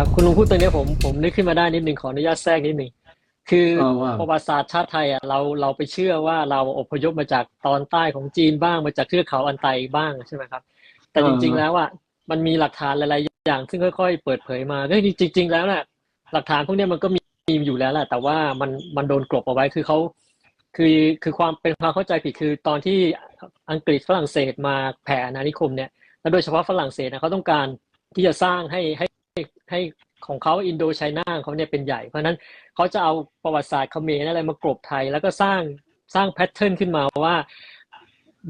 ครับ คุณลุงพูดตรงเนี้ยผมผมนึกขึ้นมาได้นิดหนึ่งขออนุญาตแทรกนิดหนึ่งคือเอาว่าประวัติศาสตร์ชาติไทยอะเราเราไปเชื่อว่าเราอพยพมาจากตอนใต้ของจีนบ้างมาจากเทือกเขาอันไตบ้างใช่ไหมครับ แต่จริง ๆ แล้วอะมันมีหลักฐานหลายๆอย่างซึ่งค่อย ๆ เปิดเผยมาก็จริง ๆ แล้วน่ะหลักฐานพวกเนี้ยมันก็มีมีอยู่แล้วแหละแต่ว่ามันมันโดนกลบเอาไว้คือเขาคือคือความเป็นความเข้าใจผิดคือตอนที่อังกฤษฝรั่งเศสมาแผ่อาณานิคมเนี่ยแล้วโดยเฉพาะฝรั่งเศสนะเขาต้องการที่จะสร้างให้ให้ ให้ของเขาอินโดไชน่าของเขาเนี่ยเป็นใหญ่ เพราะฉะนั้นเขาจะเอาประวัติศาสตร์เขมรอะไรมากลบไทย แล้วก็สร้างสร้างแพทเทิร์นขึ้นมาว่า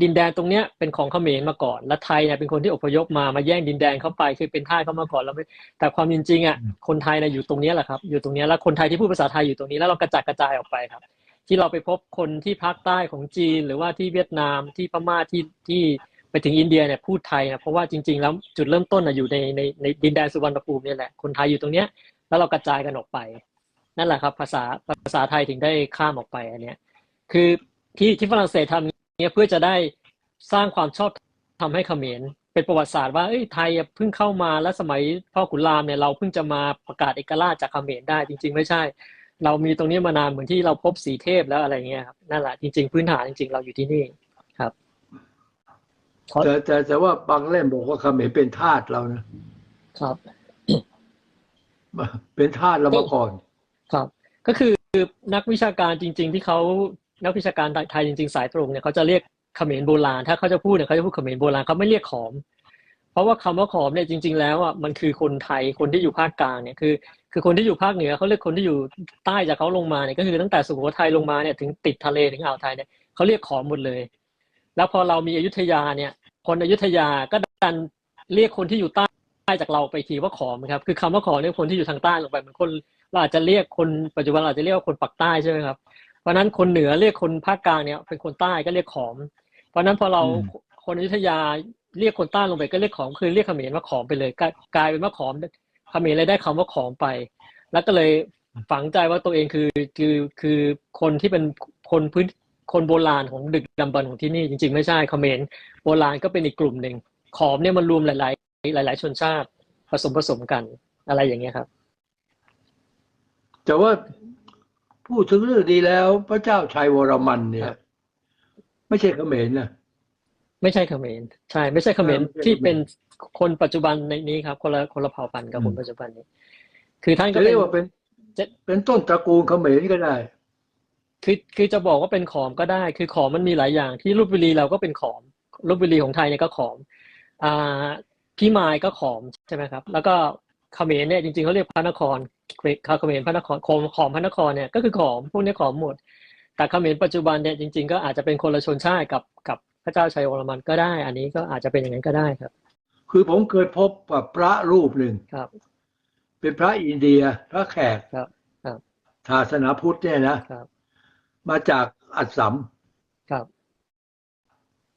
ดินแดนตรงเนี้ยเป็นของเขมรมาก่อน และไทยเนี่ยเป็นคนที่อพยพมามาแย่งดินแดนเข้าไปคือเป็นท่าเขามาก่อนแล้วแต่ความจริงๆอะคนไทยเนี่ยอยู่ตรงเนี้ยแหละครับอยู่ตรงเนี้ยแล้วคนไทยที่พูดภาษาไทยอยู่ตรงนี้แล้วเรากระจัดกระจายออกไปครับ ที่เราไปพบคนที่ภาคใต้ของจีน หรือว่าที่เวียดนามที่พม่าที่ที่ ไปถึงอินเดียเนี่ยพูดไทยนะเพราะว่าจริง ๆ แล้วจุดเริ่มต้นนะอยู่ในในในดินแดนสุวรรณภูมิเนี่ยแหละคนไทยอยู่ตรงเนี้ยแล้วเรากระจายกันออกไป นั่นแหละครับ ภาษาภาษาไทยถึงได้ข้ามออกไปอันเนี้ยคือที่ที่ฝรั่งเศสทำเนี้ยเพื่อจะได้สร้างความชอบทำให้เขมรเป็นประวัติศาสตร์ว่าเอ้ยไทยเพิ่งเข้ามาแล้วสมัยพ่อขุนรามเนี่ยเราเพิ่งจะมาประกาศเอกราชจากเขมรได้ จริง ๆ ไม่ใช่ เรามีตรงนี้มานานเหมือนที่เราพบสีเทพแล้วอะไรเงี้ยครับนั่นแหละจริง ๆ พื้นฐานจริง ๆ เราอยู่ที่นี่ แต่แต่แต่ว่าบางเล่มบอกว่าเขมรเป็นทาสเรานะครับ เป็นทาสเรามาก่อน ครับ ก็คือนักวิชาการจริง ๆ ที่เขานักวิชาการไทยจริง ๆ สายตรงเนี่ยเขาจะเรียกเขมรโบราณถ้าเขาจะพูดเนี่ยเขาจะพูดเขมรโบราณเขาไม่เรียกขอม เพราะว่าคำว่าขอมเนี่ยจริง ๆ แล้วอะมันคือคนไทยคนที่อยู่ภาคกลางเนี่ยคือ คือคนที่อยู่ภาคเหนือเขาเรียกคนที่อยู่ใต้จากเขาลงมาเนี่ยก็คือตั้งแต่สุโขทัยลงมาเนี่ยถึงติดทะเลถึงอ่าวไทยเนี่ยเขาเรียกขอมหมดเลย แล้วพอเรามีอยุธยาเนี่ย คนอยุธยาก็ดันเรียกคนที่อยู่ใต้จากเราไปทีว่าขอมครับคือคำว่าขอมเนี่ยคนที่อยู่ทางใต้ลงไปเหมือนคนเราอาจจะเรียกคนปัจจุบันเราอาจจะเรียกว่าคนปักใต้ใช่ไหมครับเพราะนั้นคนเหนือเรียกคนภาคกลางเนี่ยเป็นคนใต้ก็เรียกขอม เพราะนั้นพอเราคนอยุธยาเรียกคนใต้ลงไปก็เรียกขอมคือเรียกเขมรว่าขอมไปเลยกลายเป็นว่าขอมเขมรเลยได้คำว่าขอมไป แล้วก็เลยฝังใจว่าตัวเองคือคือคือคนที่เป็นคนพื้น คนโบราณของดึกดำบรรพ์ของที่นี่จริง ๆ ไม่ใช่เขมรโบราณก็เป็นอีกกลุ่มหนึ่งขอมเนี่ยมันรวมหลาย ๆ หลาย ๆ ชนชาติผสมผสมกันอะไรอย่างเงี้ยครับ แต่ว่าพูดถึงเรื่องดีแล้ว พระเจ้าชัยวรมันเนี่คยรับไม่ใช่เขมรนะไม่ใช่เขมรใช่ ไม่ใช่เขมรเออไม่ใช่ที่เขมรเป็นคนปัจจุบันในนี้ครับ คนละคนละเผ่าพันธุ์กับคนอืมปัจจุบันนี้ คือท่านก็จะเป็เรีนยกว่าเป็นจะเป็นต้นตระกูลเขมรก็ได้ คือคือจะบอกว่าเป็นขอมก็ได้ คือขอมมันมีหลายอย่าง ที่ลพบุรีเราก็เป็นขอมลพบุรีของไทยเนี่ยก็ขอมอ่าพี่มายก็ขอมใช่ไหมครับ แล้วก็เขมรเนี่ยจริงๆเขาเรียกพระนครเขมรพระนครขอมขอมพระนครเนี่ยก็คือขอมพวกนี้ขอมหมด แต่เขมรปัจจุบันเนี่ยจริง ๆ ก็อาจจะเป็นคนละชนชาติกับกับพระเจ้าชัยวรมันก็ได้ อันนี้ก็อาจจะเป็นอย่างนั้นก็ได้ครับ คือผมเคยพบกับพระรูปหนึ่งครับ เป็นพระอินเดียพระแขกครับครับศาสนาพุทธเนี่ยนะครับ มาจากอัสสัมครับ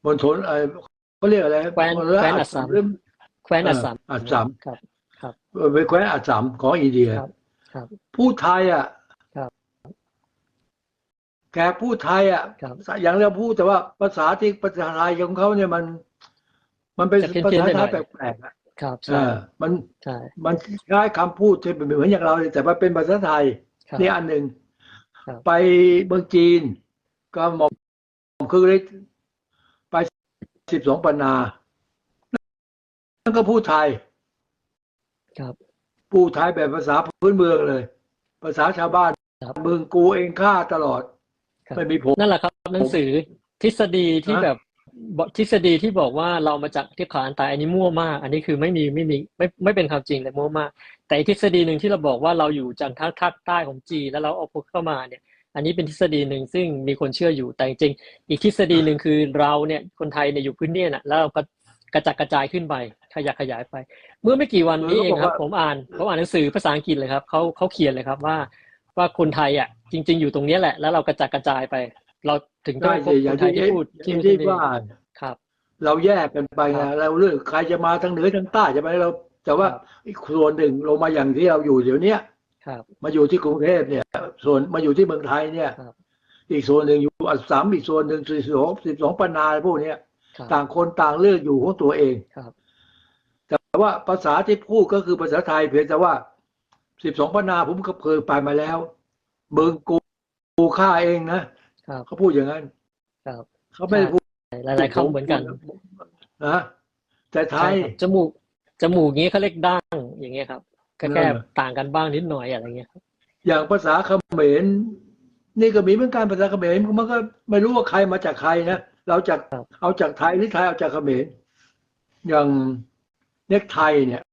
มณฑลเอ่อเขาเรียกอะไรแคว้นมณฑลแคว้นอัสสัมหรือแคว้นอัสสัมเอออัสสัมครับ ครับเป็นแคว้นอัสสัมของอินเดียครับ ครับพูดไทยอะครับแกพูดไทยอะครับอย่างเราพูดแต่ว่าภาษาที่ภาษาไทยของเขาเนี่ยมัน มันเป็นจะเพี้ยนๆภาษาไปหไทน่อยยแปลกๆอะครับเอใช่อมันใช่มันคล้ายคำพูดที่เป็นเหมือนอย่างเราเลยแต่ว่าเป็นภาษาไทยครับนี่อันหนึ่งครับ ไปเมืองจีน ก็หมอมคือเลยไปสิบสองปันนานั่นก็พูดไทย ครับพูดไทยแบบภาษาพื้นเมืองเลย ภาษาชาวบ้านครับมึงกูเองข้าตลอดครับไม่มีผม นั่นแหละครับ หนังสือทฤษฎีที่ฮะแบบบอก ทฤษฎีที่บอกว่าเรามาจากที่ขาอันตายอันนี้มั่วมาก อันนี้คือไม่มีไม่มีไม่ไม่เป็นความจริงเลยมั่วมาก แต่อีกทฤษฎีหนึ่งที่เราบอกว่าเราอยู่จากทางภาคใต้ของจีนแล้วเราเอาพวกเข้ามาเนี่ย อันนี้เป็นทฤษฎีหนึ่งซึ่งมีคนเชื่ออยู่แต่จริงๆอีกทฤษฎีหนึ่งคือเราเนี่ยคนไทยเนี่ยอยู่พื้นเนี่ยน่ะแล้วเราก็กระจัดกระจายขึ้นไปขยับขยายไป เมื่อไม่กี่วันนี้เองครับ ผมอ่านผมอ่านหนังสือภาษาอังกฤษเลยครับเขาเขาเขียนเลยครับว่าว่าคนไทยอะจริง ๆ อยู่ตรงเนี้ยแหละแล้วเรากระจัดกระจายไป เราถึงต้อได้งพสิบอคย่างนไทที่ยที่พูดที่พูดที่นี่ว่าครับ เราแยกกันไปครันะบเราเลือกใครจะมาทางเหนือทางใต้จะไปเรา แต่ว่าครับอีกส่วนหนึ่งลงมาอย่างที่เราอยู่เดี๋ยวเนี้ยครับมาอยู่ที่กรุงเทพเนี่ย ส่วนมาอยู่ที่เมืองไทยเนี่ยครับอีกส่วนหนึ่งอยู่อัสสัมอีกส่วนหนึ่งสิบสองสิบสองปันนาพวกเนี้ยครับต่างคนต่างเลือกอยู่ของตัวเองครับ แต่ว่าภาษาที่พูดก็คือภาษาไทยเพียงแต่ว่าสิบสองปนาผมก็เคยไปมาแล้วเบิงกูกูฆ่าเองนะ ครับ เขาพูดอย่างนั้นครับเขาไม่ได้พูดหลายๆคำเหมือนกันนะแต่ไทใช่ยครับจมูก จมูกงี้เขาเรียกด่าง อย่างเงี้ยครับก็แค่เออต่างกันบ้างนิดหน่อยอะไรเงี้ยครับอย่างภาษาเขมรนี่ก็มีเหมือนกันภาษาเขมรมันก็ไม่รู้ว่าใครมาจากใครนะเราจากเอาจากไทยหรือไทยเอาจากเขมรอย่างเน็กไทเนี่ย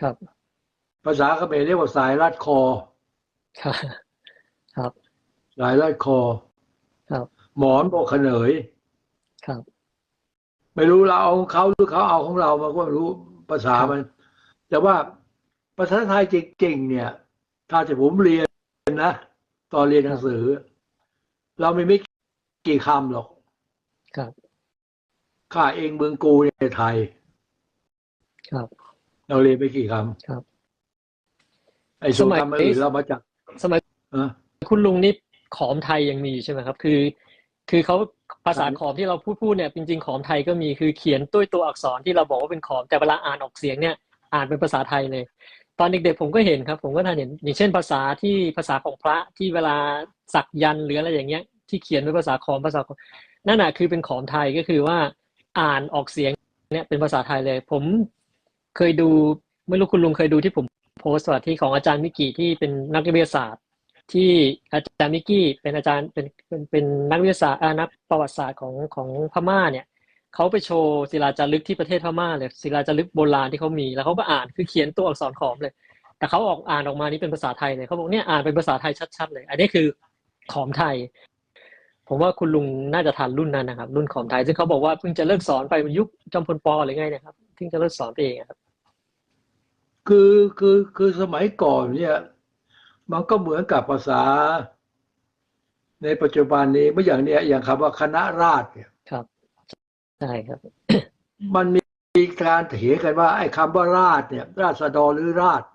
ครับ ภาษาเขมรเรียกว่าสายรัดคอ ครับครับสายรัดคอ ครับ หมอนบอกเขนยครับ ไม่รู้เราเอาของเขาหรือเขาเอาของเรามาก็ไม่รู้ภาษามัน แต่ว่าภาษาไทยจริงๆเนี่ย ถ้าจะผมเรียนนะตอนเรียนหนังสือ เราไม่ไม่กี่คำหรอก ครับข้าเองเมืองกูในไทย ครับ เราเรียนไปกี่คครับำไอ้ส่วนสมัยคำอื่นเรามาจากสมัยเออคุณลุงนี่ ขอมไทยยังมีใช่ไหมครับ คือ คือเขาภาษาขอมที่เราพูดพูดเนี่ยจริงๆขอมไทยก็มีคือเขียนด้วยตัวอักษรที่เราบอกว่าเป็นขอมแต่เวลาอ่านออกเสียงเนี่ยอ่านเป็นภาษาไทยเลย ตอนเด็กๆผมก็เห็นครับ ผมก็ทันเห็นอย่างเช่นภาษาที่ภาษาของพระที่เวลาสักยันต์หรืออะไรอย่างเงี้ย ที่เขียนเป็นภาษาขอมภาษาขอมนั่นน่ะคือเป็นขอมไทยก็คือว่าอ่านออกเสียงเนี่ยเป็นภาษาไทยเลย ผมเคยดูไม่รู้คุณลุงเคยดูที่ผมโพสต์ว่าที่ของอาจารย์มิกิที่เป็นนักวิทยาศาสตร์ ที่อาจารย์มิกกี้เป็นอาจารย์เป็นเป็นเป็นนักวิทยาศาสตร์นักประวัติศาสตร์ของของพม่าเนี่ยเขาไปโชว์ศิลาจารึกที่ประเทศพม่าเลยศิลาจารึกโบราณที่เขามีแล้วเขาก็อ่านคือเขียนตัวอักษรขอมเลย แต่เขาออกอ่านออกมานี่เป็นภาษาไทยเลยเขาบอกเนี่ยอ่านเป็นภาษาไทยชัดๆเลย อันนี้คือขอมไทย ผมว่าคุณลุงน่าจะทันรุ่นนั้นนะครับ รุ่นขอมไทย ซึ่งเขาบอกว่าเพิ่งจะเลิกสอนไปยุคจอมพลปอหรือไงนะครับเพิ่งจะเลิกสอนไปเองครับ คือคือคือสมัยก่อนเนี่ย มันก็เหมือนกับภาษา ในปัจจุบันนี้ไม่อย่างเนี้ยอย่างคำว่าคณะราษฎรเนี่ยครับใช่ครับ มันมีการเถียงกันว่า ไอ้คำว่าราษฎรเนี่ย ราษฎรหรือราษฎร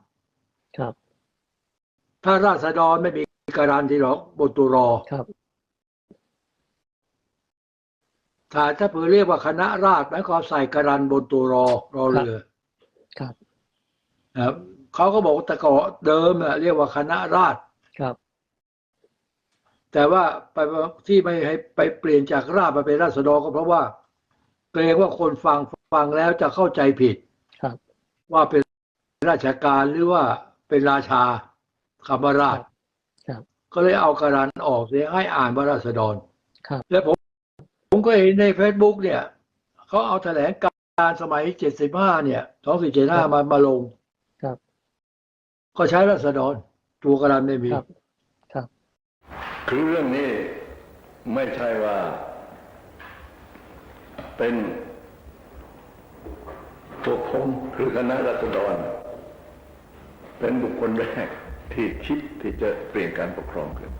ครับ ถ้าราษฎรไม่มีการันที่หรอกบทตุรอครับถ้าถ้าเผื่อเรียกว่าคณะราษฎรหมายความใส่การันบนตัวรอรอเรือ ครับนะครับ เขาก็บอกว่าแต่ก่อนเดิมน่ะเรียกว่าคณะราษฎรครับ แต่ว่าไปที่ไม่ให้ไปเปลี่ยนจากราษฎรมาเป็นราษฎรก็เพราะว่าเกรงว่าคนฟังฟังแล้วจะเข้าใจผิดครับ ว่าเป็นราชการหรือว่าเป็นราชาคำว่าราษฎรครับก็เลยเอาการันออกเสียให้อ่านว่าราษฎรครับ แล้วผมผมก็เห็นใน Facebook เนี่ยเขาเอาแถลงการสมัย75เนี่ย2475มามาลงครับ ก็ใช้ราษฎรตัวการันไม่มีครับครับ คือเรื่องนี้ไม่ใช่ว่า เป็นตัวผมคือคณะรัษฎร เป็นบุคคลแรกที่คิดที่จะเปลี่ยนการปกครองขึ้น